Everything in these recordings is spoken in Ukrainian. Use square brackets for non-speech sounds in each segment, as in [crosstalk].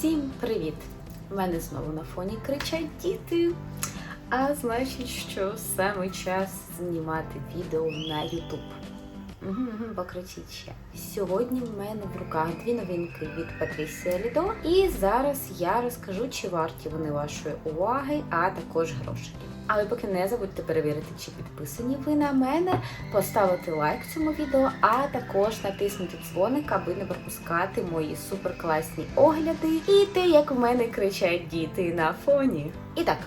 Всім привіт! У мене знову на фоні кричать діти. А значить, що саме час знімати відео на YouTube. Угу, угу, покричіть ще. Сьогодні в мене в руках дві новинки від Патрісія Лідо. І зараз я розкажу, чи варті вони вашої уваги, а також грошей. Але поки не забудьте перевірити, чи підписані ви на мене, поставити лайк цьому відео, а також натиснути дзвоник, аби не пропускати мої суперкласні огляди і те, як в мене кричать діти на фоні. І так,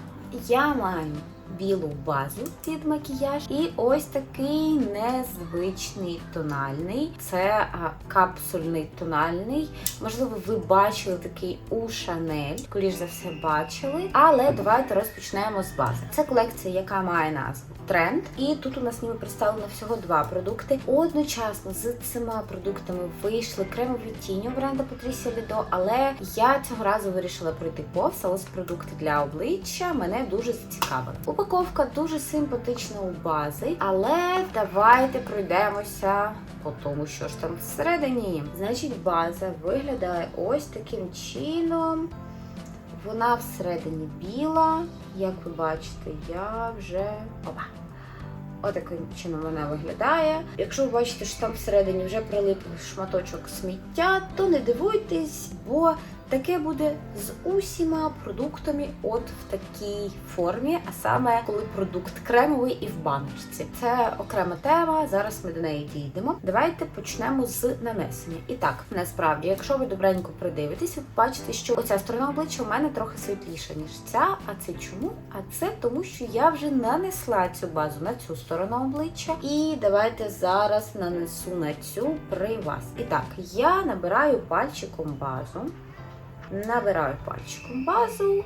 я маю білу базу під макіяж і ось такий незвичний тональний. Це капсульний тональний. Можливо, ви бачили такий у Шанель, скоріш за все бачили. Але давайте розпочнемо з бази. Це колекція, яка має назву Тренд. І тут у нас ніби представлено всього два продукти. Одночасно з цими продуктами вийшли кремові тіні бренду Patricia Lido, але я цього разу вирішила пройти повз, а ось продукти для обличчя мене дуже зацікавили. Упаковка дуже симпатична у бази, але давайте пройдемося по тому, що ж там всередині. Значить, база виглядає ось таким чином. Вона всередині біла, як ви бачите, я вже опа. Отаким чином вона виглядає. Якщо ви бачите, що там всередині вже прилип шматочок сміття, то не дивуйтесь, бо таке буде з усіма продуктами, от в такій формі, а саме коли продукт кремовий і в баночці. Це окрема тема. Зараз ми до неї дійдемо. Давайте почнемо з нанесення. І так, насправді, якщо ви добренько придивитесь, ви бачите, що оця сторона обличчя у мене трохи світліша, ніж ця. А це чому? А це тому, що я вже нанесла цю базу на цю сторону обличчя. І давайте зараз нанесу на цю при вас. І так, я набираю пальчиком базу. Набираю пальчиком базу.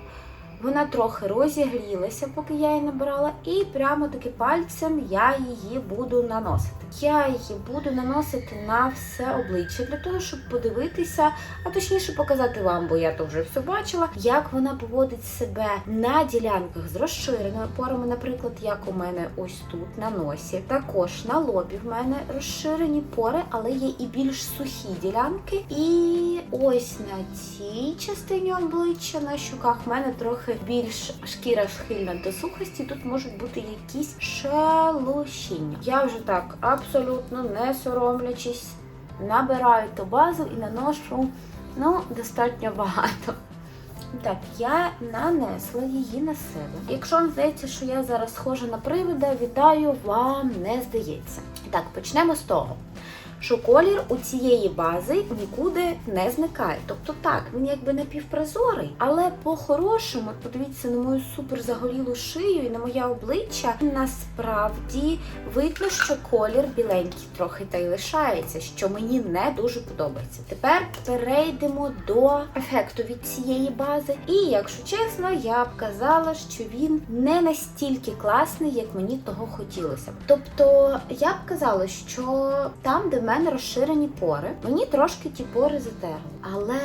Вона трохи розігрілася, поки я її набирала, і прямо таки пальцем я її буду наносити. Я її буду наносити на все обличчя для того, щоб подивитися, а точніше показати вам, бо я то вже все бачила, як вона поводить себе на ділянках з розширеними порами, наприклад, як у мене ось тут на носі. Також на лобі в мене розширені пори, але є і більш сухі ділянки. І ось на цій частині обличчя на щуках в мене трохи більш шкіра схильна до сухості. Тут можуть бути якісь шелушіння. Я вже так абсолютно не соромлячись, набираю ту базу і наношу ну, достатньо багато. Так, я нанесла її на себе. Якщо вам здається, що я зараз схожа на привида, вітаю, вам не здається. Так, почнемо з того. Що колір у цієї бази нікуди не зникає. Тобто так, він якби напівпрозорий, але по-хорошому, подивіться на мою супер загорілу шию і на моє обличчя, насправді видно, що колір біленький трохи та й лишається, що мені не дуже подобається. Тепер перейдемо до ефекту від цієї бази. І якщо чесно, я б казала, що він не настільки класний, як мені того хотілося. Тобто, я б казала, що там, де мене розширені пори, мені трошки ті пори затерли. Але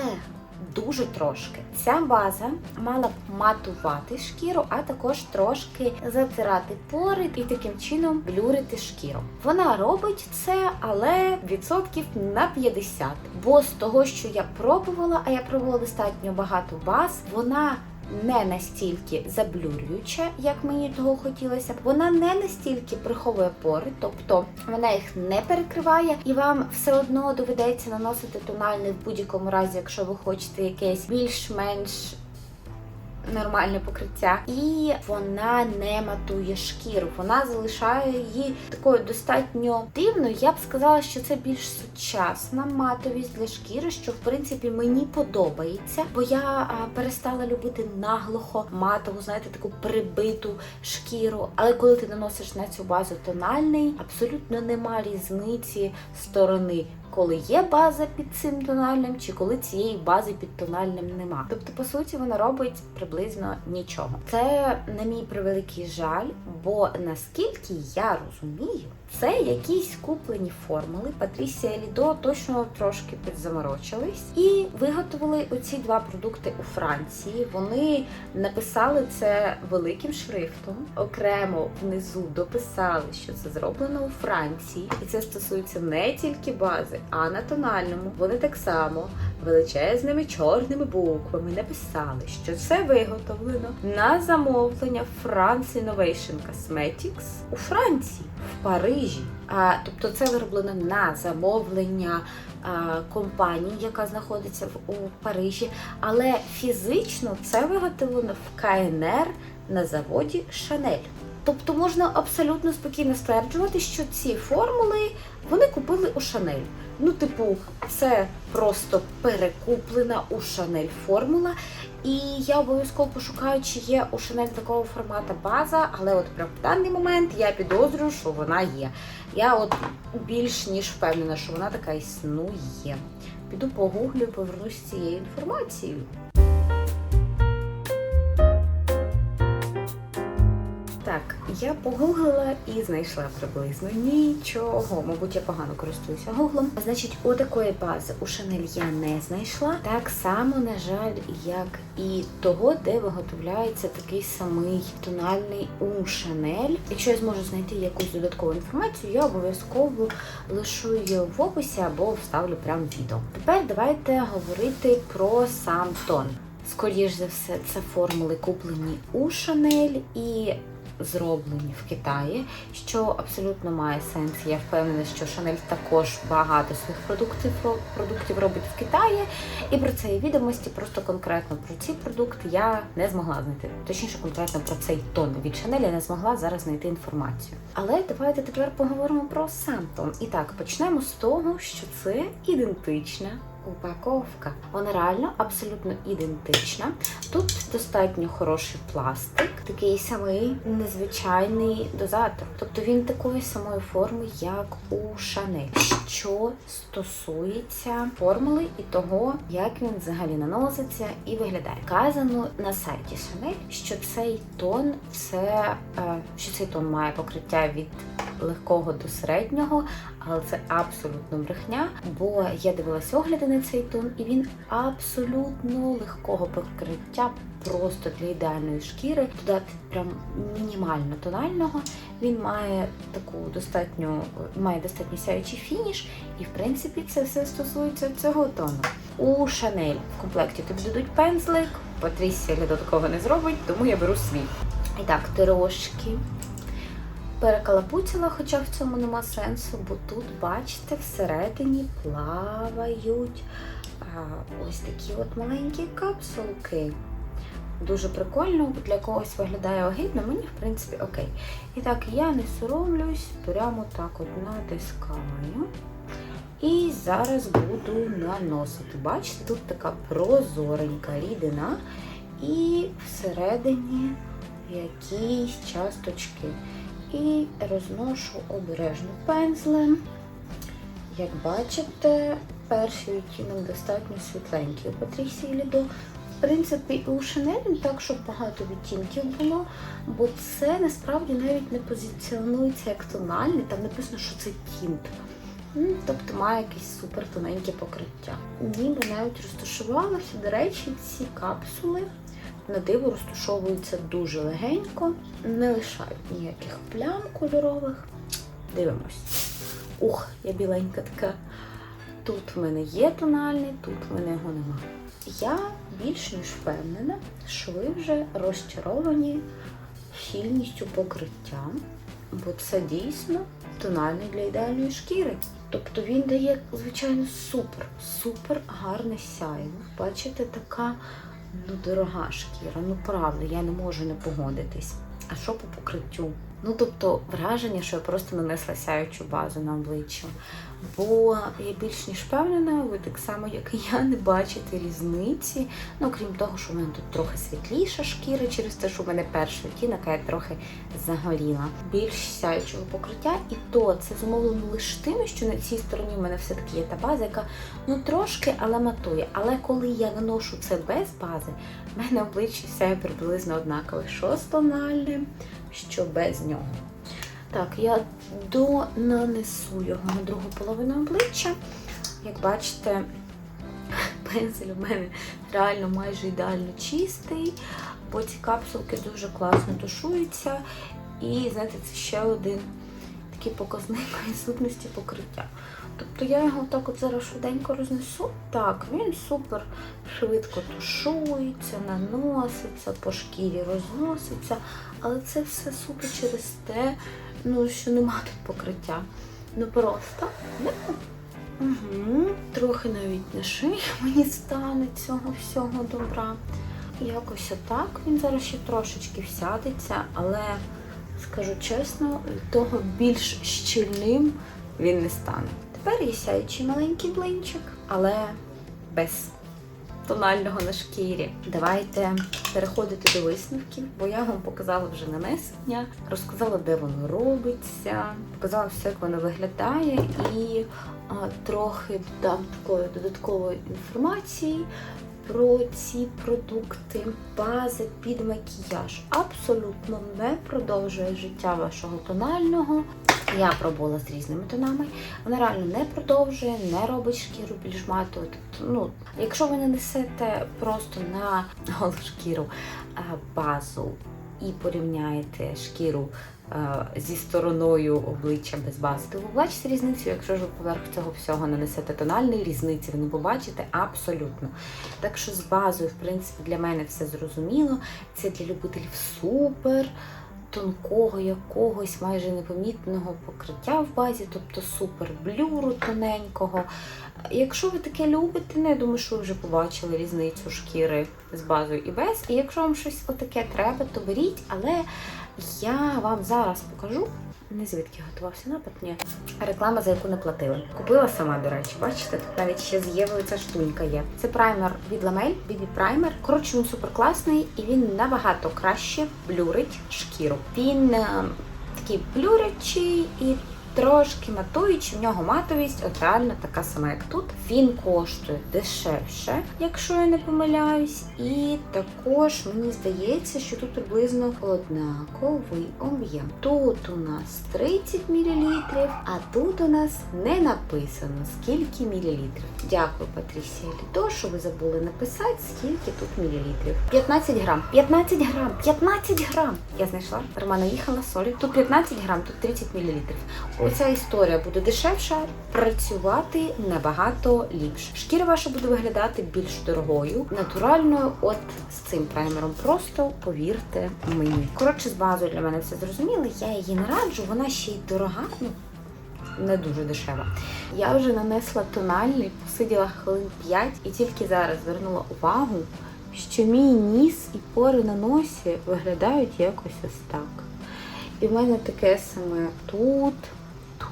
дуже трошки. Ця база мала б матувати шкіру, а також трошки затирати пори і таким чином блюрити шкіру. Вона робить це, але відсотків на 50. Бо з того, що я пробувала, а я пробувала достатньо багато баз, вона не настільки заблюрююча, як мені того хотілося б. Вона не настільки приховує пори, тобто вона їх не перекриває, і вам все одно доведеться наносити тональний в будь-якому разі, якщо ви хочете якесь більш-менш. Нормальне покриття, і вона не матує шкіру. Вона залишає її такою достатньо дивною. Я б сказала, що це більш сучасна матовість для шкіри, що в принципі мені подобається, бо я перестала любити наглухо матову, знаєте, таку прибиту шкіру. Але коли ти наносиш на цю базу тональний, абсолютно нема різниці сторони. Коли є база під цим тональним, чи коли цієї бази під тональним нема. Тобто, по суті, вона робить приблизно нічого. Це на мій превеликий жаль, бо наскільки я розумію, це якісь куплені формули. Патрісія Лідо точно трошки підзаморочились і виготовили оці два продукти у Франції. Вони написали це великим шрифтом. Окремо внизу дописали, що це зроблено у Франції, і це стосується не тільки бази, а на тональному. Вони так само величезними чорними буквами написали, що це виготовлено на замовлення France Innovation Cosmetics у Франції, в Парижі. А, тобто це вироблено на замовлення а, компанії, яка знаходиться в у Парижі, але фізично це виготовлено в КНР на заводі Шанель. Тобто можна абсолютно спокійно стверджувати, що ці формули вони купили у Шанель. Ну, типу, це просто перекуплена у Шанель формула. І я обов'язково пошукаю, чи є у Шанель такого формату база, але от прям в даний момент я підозрюю, що вона є. Я от більш ніж впевнена, що вона така існує. Піду погуглю повернусь з цією інформацією. Я погуглила і знайшла приблизно нічого. Мабуть, я погано користуюся гуглом. Значить, у такої бази у Шанель я не знайшла. Так само, на жаль, як і того, де виготовляється такий самий тональний у Шанель. Якщо я зможу знайти якусь додаткову інформацію, я обов'язково лишу її в описі або вставлю прямо відео. Тепер давайте говорити про сам тон. Скоріш за все, це формули куплені у Шанель і зроблені в Китаї, що абсолютно має сенс. Я впевнена, що Шанель також багато своїх продуктів продуктів робить в Китаї. І про це відомості. Просто конкретно про ці продукти я не змогла знайти. Точніше, конкретно про цей тон від Шанель я не змогла зараз знайти інформацію. Але давайте тепер поговоримо про сам тон. І так, почнемо з того, що це ідентична. Упаковка. Вона реально абсолютно ідентична. Тут достатньо хороший пластик, такий самий незвичайний дозатор. Тобто він такої самої форми, як у Шанель. Що стосується формули і того, як він взагалі наноситься і виглядає. Казано на сайті Шанель, що цей тон це е, що цей тон має покриття від легкого до середнього, але це абсолютно брехня, бо я дивилася огляди на цей тон, і він абсолютно легкого покриття. Просто для ідеальної шкіри додати прям мінімально тонального. Він має таку достатньо має достатньо сяючий фініш, і в принципі це все стосується цього тону. У Шанель в комплекті тобі дадуть пензлик, Патрісія до такого не зробить, тому я беру свій. І так, трошки перекалапуцяла, хоча в цьому нема сенсу, бо тут, бачите, всередині плавають а, ось такі от маленькі капсулки. Дуже прикольно, для когось виглядає огидно, мені, в принципі, окей. І так, я не соромлюсь, прямо так от натискаю. І зараз буду наносити. Бачите, тут така прозоренька рідина, і всередині якісь часточки і розношу обережно пензлем. Як бачите, перший відтінок достатньо світленький у Патрісії Лідо. В принципі, і у Шанель не так, щоб багато відтінків було, бо це насправді навіть не позиціонується як тональний, там написано, що це тінт. Тобто має якесь супер тоненьке покриття. Ніби навіть розташувалося, до речі, ці капсули на диво розташовуються дуже легенько, не лишають ніяких плям кольорових. Дивимось. Ух, я біленька така. Тут в мене є тональний, тут в мене його нема. Я більш ніж впевнена, що ви вже розчаровані щільністю покриття, бо це дійсно тональний для ідеальної шкіри. Тобто він дає, звичайно, супер, супер гарне сяйво. Бачите, така ну дорога шкіра, ну правда, я не можу не погодитись. А що по покриттю? Ну, тобто, враження, що я просто нанесла сяючу базу на обличчя. Бо я більш ніж впевнена, ви так само, як і я, не бачите різниці. Ну, крім того, що в мене тут трохи світліша шкіра, через те, що в мене перша відтінок, я трохи загоріла. Більш сяючого покриття, і то це зумовлено лише тим, що на цій стороні в мене все-таки є та база, яка ну трошки, але матує. Але коли я наношу це без бази, в мене обличчя сяє приблизно однакове, що з тональним, що без нього. Так, я донанесу його на другу половину обличчя. Як бачите, [laughs] пензель у мене реально майже ідеально чистий, бо ці капсулки дуже класно тушуються. І, знаєте, це ще один такий показник [laughs] відсутності покриття. Тобто я його так от зараз швиденько рознесу. Так, він супер швидко тушується, наноситься, по шкірі розноситься. Але це все суто через те, ну, що нема тут покриття. Ну просто Угу. Трохи навіть на шиї мені стане цього всього добра. Якось отак. Він зараз ще трошечки всядеться, але скажу чесно, того більш щільним він не стане. Тепер є сяючий маленький блинчик, але без тонального на шкірі. Давайте переходити до висновків, бо я вам показала вже нанесення, розказала, де воно робиться, показала все, як воно виглядає, і а, трохи дам такої додаткової інформації. Про ці продукти, база під макіяж абсолютно не продовжує життя вашого тонального. Я пробувала з різними тонами. Вона реально не продовжує, не робить шкіру більш матовою. Тобто, ну, якщо ви не несете просто на голу шкіру базу і порівняєте шкіру зі стороною обличчя без бази, то ви побачите різницю. Якщо ж ви поверх цього всього нанесете тональний, різниці ви не побачите абсолютно. Так що з базою, в принципі, для мене все зрозуміло. Це для любителів супер тонкого якогось майже непомітного покриття в базі, тобто супер блюру тоненького. Якщо ви таке любите, ну, я думаю, що ви вже побачили різницю шкіри з базою і без. І якщо вам щось отаке треба, то беріть, але я вам зараз покажу. Не звідки готувався напад, ні. Реклама, за яку не платили. Купила сама, до речі, бачите, тут навіть ще з'явилася штунька є. Це праймер від Lamel, BB Primer. Коротше, він супер класний і він набагато краще блюрить шкіру. Він е, такий блюрячий і трошки матуючий, в нього матовість, от реально така сама, як тут. Він коштує дешевше, якщо я не помиляюсь. І також мені здається, що тут приблизно однаковий об'єм. Тут у нас 30 мл, а тут у нас не написано, скільки мілілітрів. Дякую, Патрісія Лідо, що ви забули написати, скільки тут мілілітрів. 15 грам. 15 грам, 15 грам. Я знайшла. Романа їхала солі. Тут 15 грам, тут 30 мілілітрів. Оця історія буде дешевша, працювати набагато ліпше. Шкіра ваша буде виглядати більш дорогою, натуральною. От з цим праймером. Просто повірте мені. Коротше, з базою для мене все зрозуміло. Я її не раджу, вона ще й дорога. Ну, не дуже дешева. Я вже нанесла тональний, посиділа хвилин 5 і тільки зараз звернула увагу, що мій ніс і пори на носі виглядають якось ось так. І в мене таке саме тут,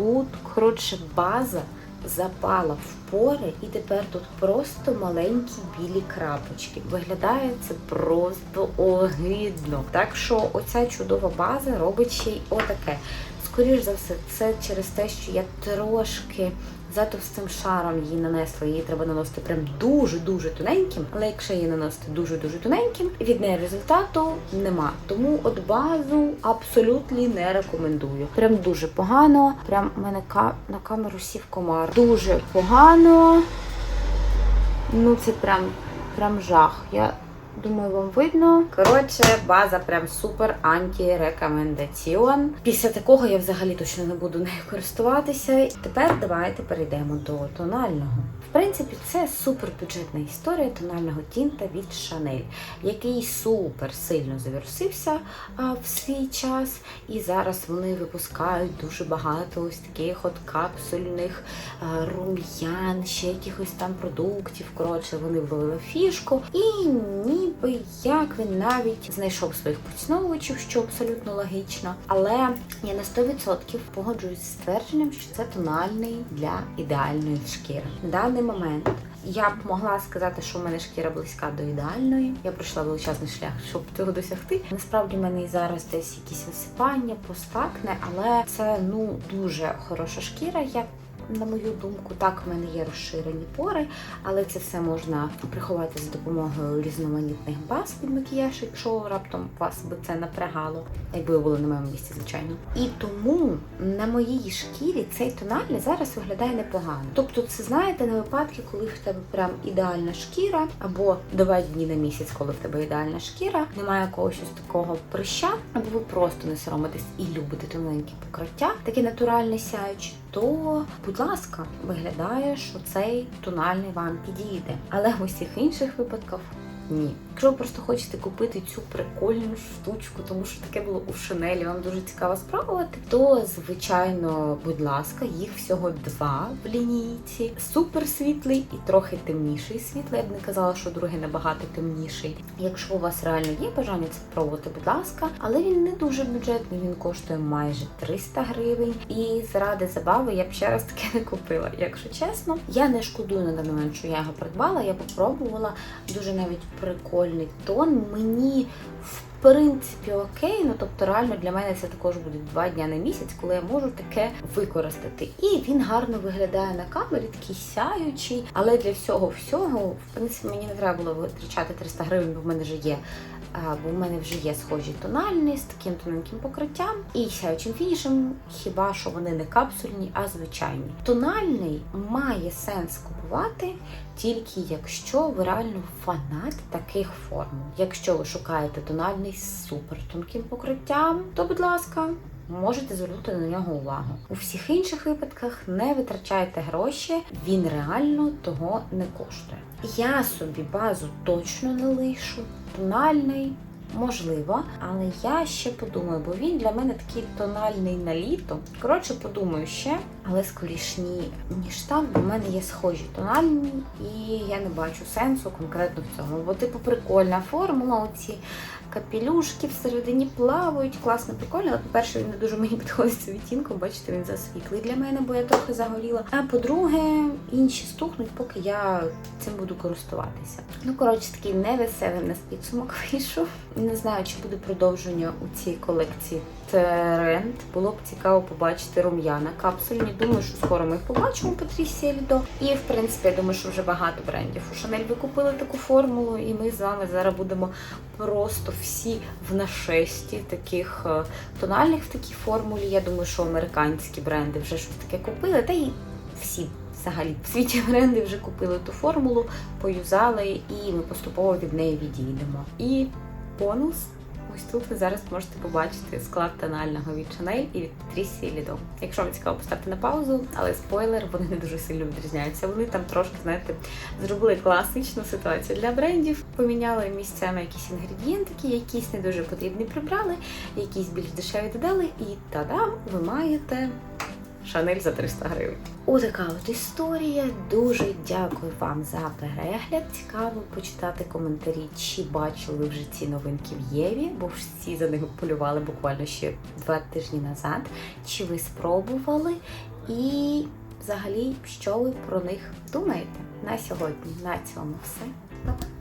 тут. Коротше, база запала в пори, і тепер тут просто маленькі білі крапочки. Виглядає це просто огидно. Так що оця чудова база робить ще й отаке. Скоріш за все, це через те, що я трошки за товстим шаром її нанесла. Її треба наносити прям дуже-дуже тоненьким. Але якщо її наносити дуже-дуже тоненьким, від неї результату нема. Тому от базу абсолютно не рекомендую. Прям дуже погано. Прям у мене ка- на камеру сів комар. Дуже погано. Ну це прям, прям жах. Я Думаю, вам видно. Коротше, база прям супер анті-рекомендаціон. Після такого я взагалі точно не буду нею користуватися. Тепер давайте перейдемо до тонального. В принципі, це супер бюджетна історія тонального тінта від Chanel, який супер сильно завірусився в свій час. І зараз вони випускають дуже багато ось таких от капсульних рум'ян, ще якихось там продуктів. Коротше, вони влили фішку. І ніби як він навіть знайшов своїх поціновувачів, що абсолютно логічно. Але я на 100% погоджуюсь з твердженням, що це тональний для ідеальної шкіри. На даний момент я б могла сказати, що в мене шкіра близька до ідеальної. Я пройшла величезний шлях, щоб цього досягти. Насправді в мене і зараз десь якісь висипання, постакне, але це ну дуже хороша шкіра. Я на мою думку, так в мене є розширені пори, але це все можна приховати за допомогою різноманітних баз під макіяж, якщо раптом вас би це напрягало, якби ви були на моєму місці, звичайно. І тому на моїй шкірі цей тональний зараз виглядає непогано. Тобто, це знаєте, на випадки, коли в тебе прям ідеальна шкіра, або два дні на місяць, коли в тебе ідеальна шкіра, немає якогось ось такого прища, або ви просто не соромитесь і любите тоненькі покриття, таке натуральне сяюче то, будь ласка, виглядає, що цей тональний вам підійде. Але в усіх інших випадках ні. Якщо ви просто хочете купити цю прикольну штучку, тому що таке було у Шанелі, вам дуже цікаво спробувати, то звичайно, будь ласка, їх всього два в лінійці. Супер світлий і трохи темніший світлий. Я б не казала, що другий набагато темніший. Якщо у вас реально є бажання це спробувати, будь ласка, але він не дуже бюджетний, він коштує майже 300 гривень. І заради забави я б ще раз таке не купила. Якщо чесно, я не шкодую на даний момент, що я його придбала. Я попробувала дуже навіть прикольний тон. Мені в принципі окей. Ну тобто, реально для мене це також буде два дня на місяць, коли я можу таке використати. І він гарно виглядає на камері, такий сяючий. Але для всього всього, в принципі, мені не треба було витрачати 300 гривень, бо в мене вже є. Бо в мене вже є схожі тональні з таким тоненьким покриттям і сяючим фінішем, хіба що вони не капсульні, а звичайні. Тональний має сенс купувати тільки якщо ви реально фанат таких форм. Якщо ви шукаєте тональний з супер тонким покриттям, то будь ласка. Можете звернути на нього увагу. У всіх інших випадках не витрачайте гроші, він реально того не коштує. Я собі базу точно не лишу. Тональний, можливо, але я ще подумаю, бо він для мене такий тональний на літо. Коротше, подумаю ще, але скоріш ні, ніж там, бо в мене є схожі тональні, і я не бачу сенсу конкретно в цьому. Бо, типу, прикольна формула, оці капелюшки всередині плавають, класно, прикольно. Але, по-перше, він не дуже мені [laughs] підходить з відтінком, бачите, він засвітлий для мене, бо я трохи загоріла. А по-друге, інші стухнуть, поки я цим буду користуватися. Ну, коротше, такий невеселий в нас підсумок [laughs] вийшов. Не знаю, чи буде продовження у цій колекції тренд. Було б цікаво побачити рум'яна капсульні. Думаю, що скоро ми їх побачимо по Трісі Лідо. І в принципі, я думаю, що вже багато брендів у Шанель викупили таку формулу, і ми з вами зараз будемо просто всі в нашесті таких е, тональних в такій формулі. Я думаю, що американські бренди вже щось таке купили, та й всі. Взагалі в світі бренди вже купили ту формулу, поюзали, і ми поступово від неї відійдемо. І бонус. Ось тут ви зараз можете побачити склад тонального від Chanel і від Patricia Lido. Якщо вам цікаво, поставте на паузу, але спойлер, вони не дуже сильно відрізняються. Вони там трошки, знаєте, зробили класичну ситуацію для брендів, поміняли місцями якісь інгредієнтики, якісь не дуже потрібні прибрали, якісь більш дешеві додали, і та-дам, ви маєте Шанель за 300 гривень. Отака от історія. Дуже дякую вам за перегляд. Цікаво почитати коментарі, чи бачили вже ці новинки в Єві, бо всі за ними полювали буквально ще два тижні назад. Чи ви спробували? І взагалі, що ви про них думаєте на сьогодні? На цьому все. Па-па!